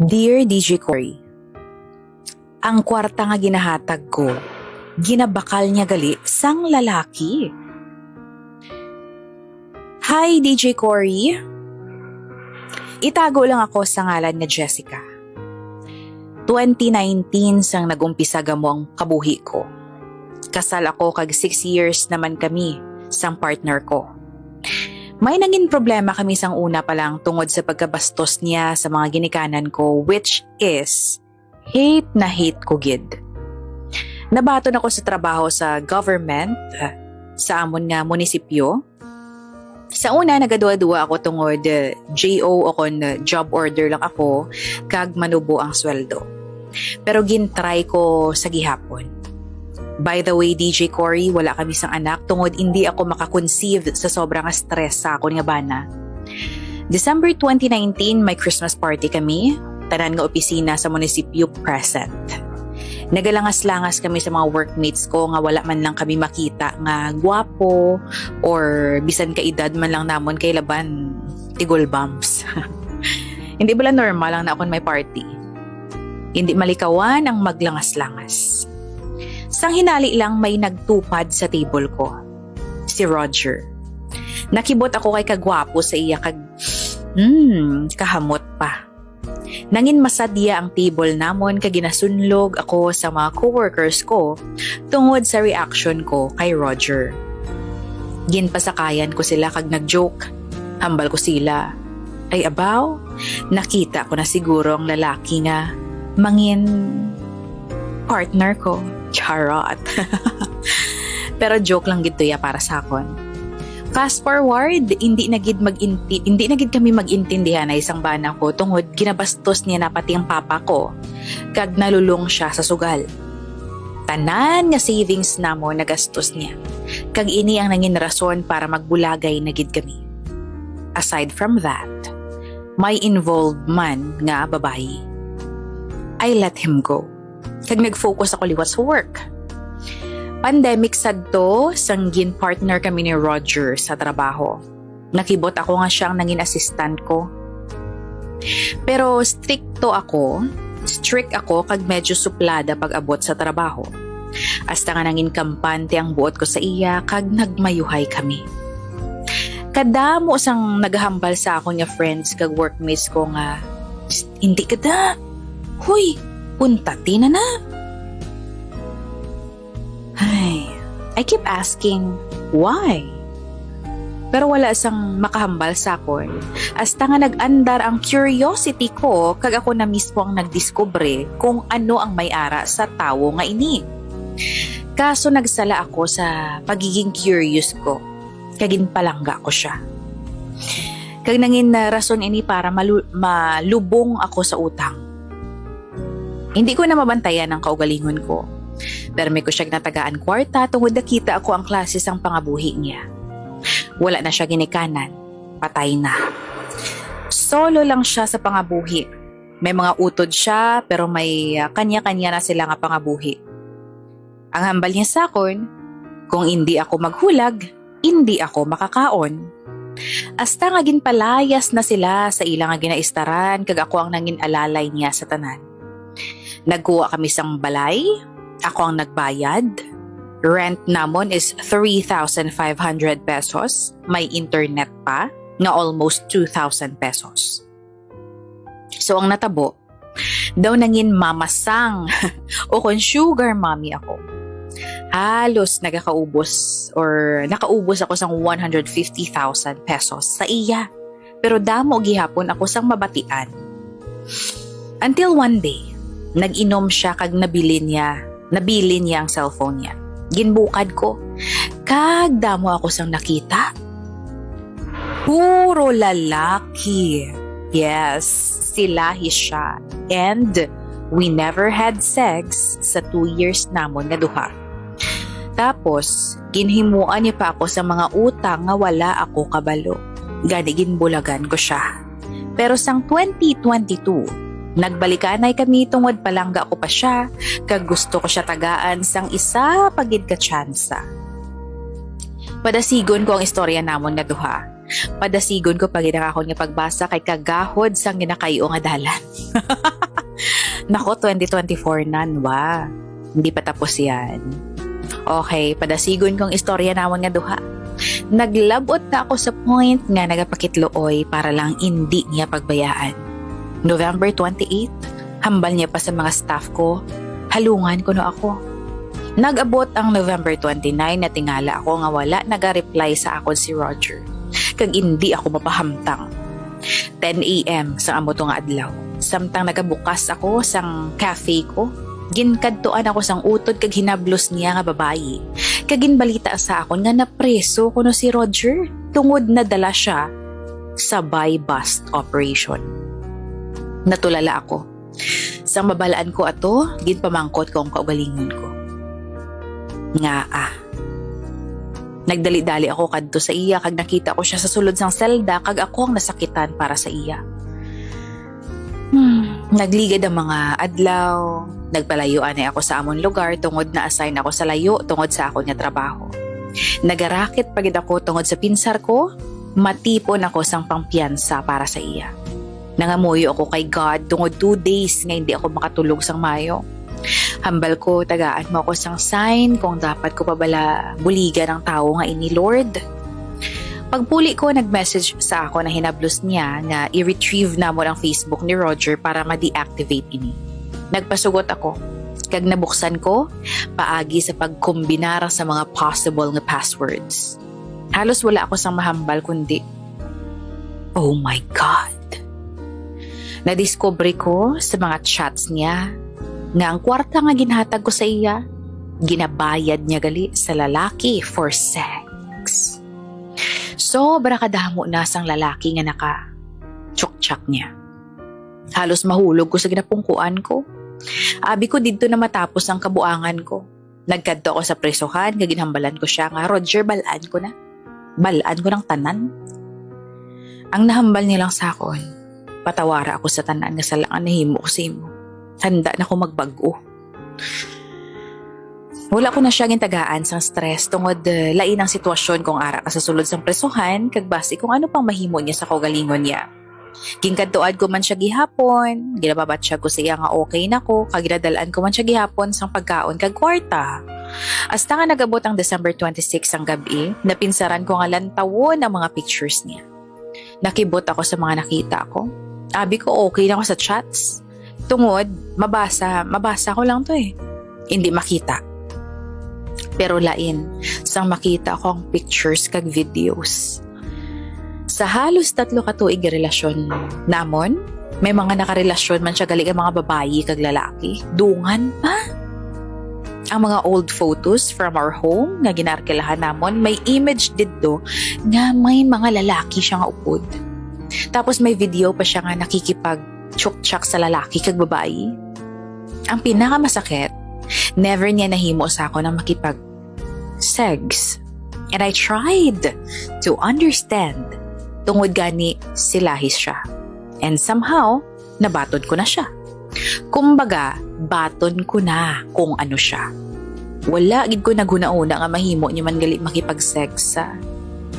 Dear DJ Cory, ang kwarta nga ginahatag ko, ginabakal niya gali sang lalaki. Hi DJ Cory, itago lang ako sa ngalan ni Jessica. 2019 sang nagumpisa gamo ang kabuhi ko. Kasal ako kag 6 years naman kami sang partner ko. May naging problema kami sang una pa lang tungod sa pagkabastos niya sa mga ginikanan ko which is hate na hate ko gid. Nabaton ako sa trabaho sa government sa amon nga munisipyo. Sa una nagadua-dua ako tungod JO o kon job order lang ako kag manubo ang sweldo. Pero gintry ko sa gihapon. By the way, DJ Cory, wala kami sang anak tungod hindi ako makakonceive sa sobrang stress sa akon nga bana. December 2019, may Christmas party kami. Tanan nga opisina sa munisipyo present. Nagalangas-langas kami sa mga workmates ko nga wala man lang kami makita nga gwapo or bisan ka edad man lang namon kay laban tigol bumps. hindi bala normal lang na akon may party. Hindi malikawan ang maglangas-langas. Sang hinali lang may nagtupad sa table ko. Si Roger. Nakibot ako kay kagwapo sa iya kag hmm, kahamot pa. Nangin masadya ang table namon kag ginasunlog ako sa mga coworkers ko tungod sa reaction ko kay Roger. Ginpasakayan ko sila kag nagjoke. Hambal ko sila. Ay abaw, nakita ko na siguro ang lalaki nga mangin partner ko. Charot. Pero joke lang gito ya para sa akon. Fast forward, hindi na gid maginti, hindi na gid kami magintindihan na isang bana ko tungod ginabastos niya na pati ang papa ko. Kag nalulong siya sa sugal. Tanan nga savings na mo nagastos niya. Kag ini ang nangin rason para magbulagay na gid kami. Aside from that, may involved man nga babayi. I let him go kag nag-focus ako liwat sa work. Pandemic sad to, sanggin partner kami ni Roger sa trabaho. Nakibot ako nga siyang nangin assistant ko. Pero stricto ako, strict ako kag medyo suplada pag abot sa trabaho. Hasta nga nangin kampante ang buot ko sa iya kag nagmayuhay kami. Kadamo sang naghambal sa akong nga friends kag workmates ko nga, hindi kada. Huy, puntati na na. Ay, I keep asking, why? Pero wala sang makahambal sa akon. Hasta nga nag-andar ang curiosity ko kag ako na mismo ang nagdiskubre kung ano ang may-ara sa tawo nga ini. Kaso nagsala ako sa pagiging curious ko. Kagin palangga ko siya. Kag nangin na rason ini para malu- malubong ako sa utang. Hindi ko na mabantayan ang kaugalingon ko. May ko siya natagaan kwarta tungod nakita ako ang klase sang pangabuhi niya. Wala na siya ginikanan. Patay na. Solo lang siya sa pangabuhi. May mga utod siya pero may uh, kanya-kanya na sila nga pangabuhi. Ang hambal niya sa akon, kung hindi ako maghulag, hindi ako makakaon. Hasta nga ginpalayas na sila sa ilang nga ginaistaran kag ako ang nangin alalay niya sa tanan. Nagkuha kami sang balay, ako ang nagbayad. Rent namon is 3,500 pesos. May internet pa nga almost 2,000 pesos. So ang natabo, daw nangin mamasang o kon sugar mommy ako. Halos nagakaubos or nakaubos ako sang 150,000 pesos sa iya. Pero damo gihapon ako sang mabatian. Until one day, nag-inom siya kag nabili niya, nabili niya ang cellphone niya. Ginbukad ko. Kag damo ako sang nakita. Puro lalaki. Yes, sila siya. And we never had sex sa two years namon nga duha. Tapos, ginhimuan niya pa ako sa mga utang nga wala ako kabalo. Gani ginbulagan ko siya. Pero sang 2022, nagbalikanay kami tungod palangga ko pa siya, kag gusto ko siya tagaan sang isa pagid ka tsansa. Padasigon ko ang istorya namon nga duha. Padasigon ko pag ako nga pagbasa kay kagahod sang ginakayo nga dalan. Nako, 2024 nan, wa. Hindi pa tapos yan. Okay, padasigon kong istorya naman nga duha. Naglabot na ako sa point nga nagapakitlooy para lang hindi niya pagbayaan. November 28, hambal niya pa sa mga staff ko, halungan ko no ako. Nag-abot ang November 29 na tingala ako nga wala naga-reply sa akon si Roger. Kag hindi ako mapahamtang. 10 a.m. sa amo nga adlaw. Samtang nagabukas ako sang cafe ko, ginkadtuan ako sang utod kag hinablos niya nga babayi. Kag ginbalita sa akon nga napreso kuno si Roger tungod na dala siya sa buy bust operation. Natulala ako. Sang mabalaan ko ato, ginpamangkot ko ang kaugalingon ko. Nga ah. Nagdali-dali ako kadto sa iya kag nakita ko siya sa sulod sang selda kag ako ang nasakitan para sa iya. Hmm, nagligad ang mga adlaw, nagpalayuan ay ako sa amon lugar tungod na assign ako sa layo tungod sa akon nga trabaho. Nagarakit pagid ako tungod sa pinsar ko, matipon ako sang pangpiyansa para sa iya. Nangamuyo ako kay God tungod two days nga hindi ako makatulog sang mayo. Hambal ko, tagaan mo ako sang sign kung dapat ko pa bala buligan ang tao nga ini Lord. Pagpuli ko, nag-message sa ako na hinablos niya nga i-retrieve na mo ang Facebook ni Roger para ma-deactivate ini. Nagpasugot ako. Kag nabuksan ko, paagi sa pagkombinara sa mga possible nga passwords. Halos wala ako sang mahambal kundi, Oh my God! Nadiscover ko sa mga chats niya nga ang kwarta nga ginhatag ko sa iya, ginabayad niya gali sa lalaki for sex. Sobra kadamo na sang lalaki nga naka tsuktsak niya. Halos mahulog ko sa ginapungkuan ko. Abi ko dito na matapos ang kabuangan ko. Nagkadto ako sa presohan, nga ginhambalan ko siya nga, Roger, balaan ko na. Balaan ko ng tanan. Ang nahambal nilang sa akon, patawara ako sa tanan nga salangan na himo ko sa imo. Handa na ako magbago. Wala ko na siya gintagaan sang stress tungod uh, lain ang sitwasyon kung ara ka sa sulod sang presohan kag base kung ano pang mahimo niya sa kaugalingon niya. Gingkadtuad ko man siya gihapon, ginababat siya ko sa iya nga okay na ko, kag ginadalaan ko man siya gihapon sang pagkaon kag kwarta. Hasta nga nagabot ang December 26 ang gabi, napinsaran ko nga lantawon ang mga pictures niya. Nakibot ako sa mga nakita ko. Abi ko okay na ako sa chats. Tungod, mabasa, mabasa ko lang to eh. Hindi makita. Pero lain, sang makita ko ang pictures kag videos. Sa halos tatlo ka tuig relasyon namon, may mga nakarelasyon man siya gali ang mga babayi kag lalaki. Dungan pa. Ang mga old photos from our home nga ginarkilahan namon, may image dito nga may mga lalaki siya upod. Tapos may video pa siya nga nakikipag tsuktsak sa lalaki kag babayi. Ang pinakamasakit, never niya nahimo sa ako na makipag sex. And I tried to understand tungod gani silahis siya. And somehow, nabaton ko na siya. Kumbaga, baton ko na kung ano siya. Wala gid ko naghuna-una nga mahimo niya man gali makipag-sex sa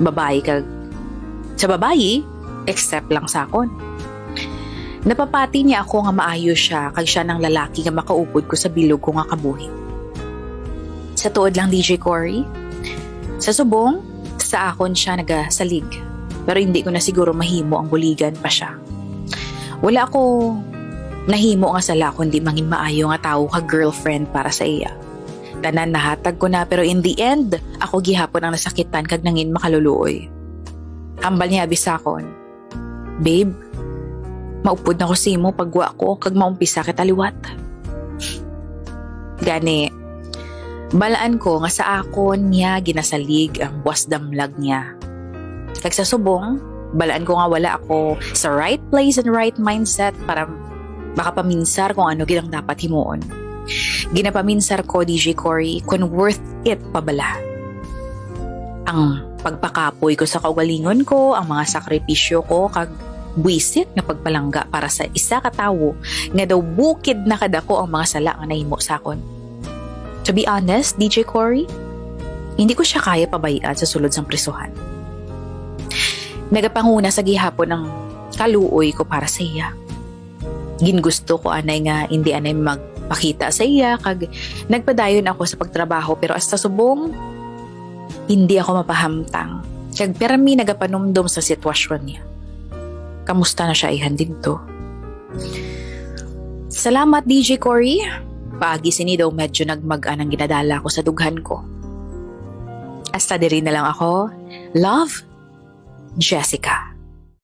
babae kag sa babayi except lang sa akon. Napapati niya ako nga maayo siya kag siya ng lalaki nga makaupod ko sa bilog ko nga kabuhi. Sa tuod lang DJ Cory, sa subong, sa akon siya nagasalig. Pero hindi ko na siguro mahimo ang buligan pa siya. Wala ko nahimo nga sala kundi mangin maayo nga tao ka girlfriend para sa iya. Tanan nahatag ko na pero in the end, ako gihapon ang nasakitan kag nangin makaluluoy. Hambal niya abis akon. Babe, maupod na ko si mo pagwa ko kag maumpisa kita liwat. Gani, balaan ko nga sa akon niya ginasalig ang buwas damlag niya. Kag sa subong, balaan ko nga wala ako sa right place and right mindset para makapaminsar kung ano ginang dapat himuon. Ginapaminsar ko, DJ Cory, kung worth it pa bala. Ang pagpakapoy ko sa kaugalingon ko, ang mga sakripisyo ko, kag buisit na pagpalangga para sa isa ka tawo nga daw bukid na kadako ang mga sala nga nahimo sa akon. To be honest, DJ Cory, hindi ko siya kaya pabayaan sa sulod sang prisuhan. nagapanguna sa gihapon ng kaluoy ko para sa iya. Gingusto ko anay nga hindi anay magpakita sa iya kag nagpadayon ako sa pagtrabaho pero hasta subong hindi ako mapahamtang. Kag permi nagapanumdom sa sitwasyon niya. Kamusta na siya ihan dito? Salamat DJ Cory. Paagi sini daw medyo nagmagaan ang ginadala ko sa dughan ko. Hasta diri na lang ako. Love, Jessica.